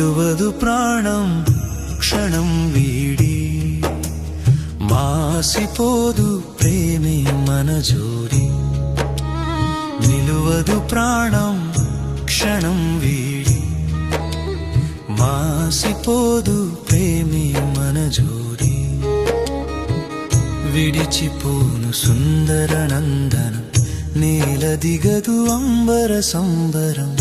నిలువదు ప్రాణం క్షణం వీడి మాసిపోదు ప్రేమే మన జోడి నిలువదు ప్రాణం క్షణం వీడి మాసిపోదు ప్రేమే మన జోడి విడిచిపోను సుందర నందనం నేల దిగదు అంబర సంబరం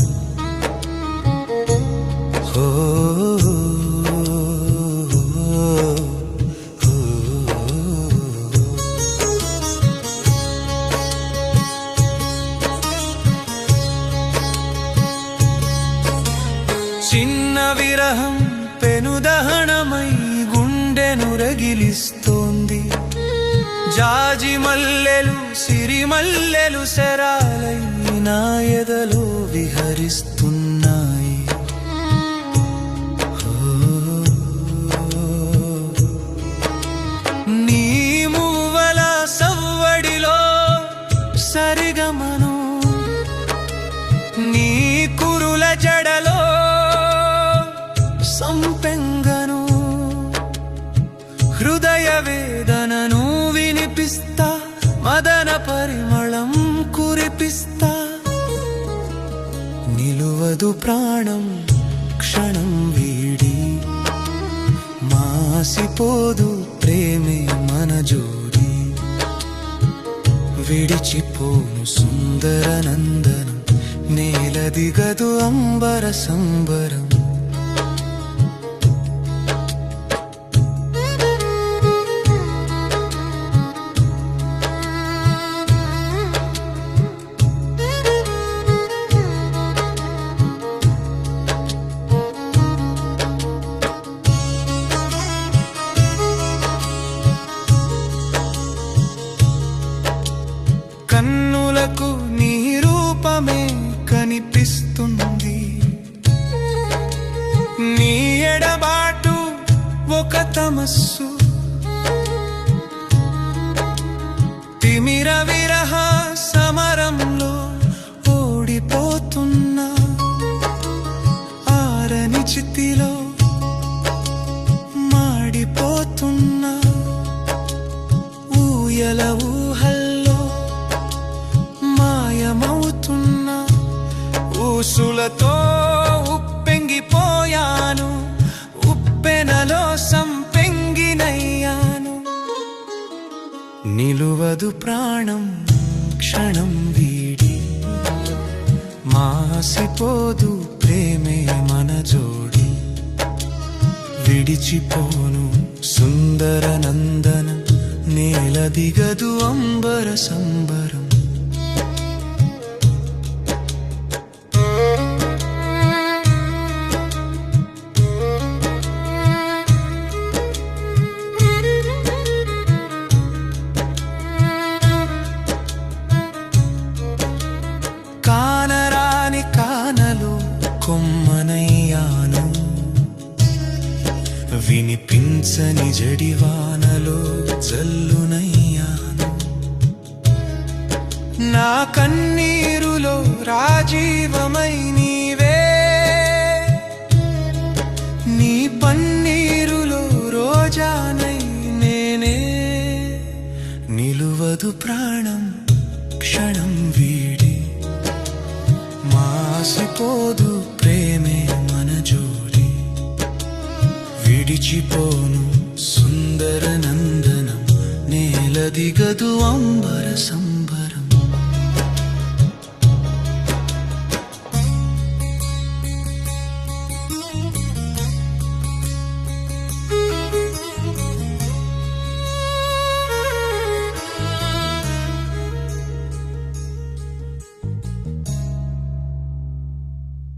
విరహం పెనుదహనమై గుండెను రగిలిస్తోంది. జాజి మల్లెలు సిరిమల్లెలు శరాలై నా ఎదలో విహరిస్తున్నా. వేదనను వినిపిస్తా మదన పరిమళం కురిపిస్తా. నిలువదు ప్రాణం క్షణం వీడి. మాసిపోదు ప్రేమే మన జోడి. విడిచిపోను సుందర నందనం నేలదిగదు అంబర సంబరం. కనిపిస్తుంది. నీ ఎడబాటు ఒక తమస్సు. తిమిర విరహ సమరంలో ఓడిపోతున్నా ఆరని చితిలో నిలువదు ప్రాణం క్షణం వీడి. మాసిపోదు ప్రేమే మన జోడి. విడిచిపోను సుందర నందన నేల దిగదు అంబర సంబర. కొమ్మనయ్యాను వినిపించని జడివానలో జల్లునయ్యాను. నా కన్నీరులో రాజీవమై నీవే. నీ పన్నీరులో రోజానై నేనే. నిలువదు ప్రాణం క్షణం వీడి. మాసిపోదు విడిచిపోను సుందర నందనం నేల దిగదు అంబర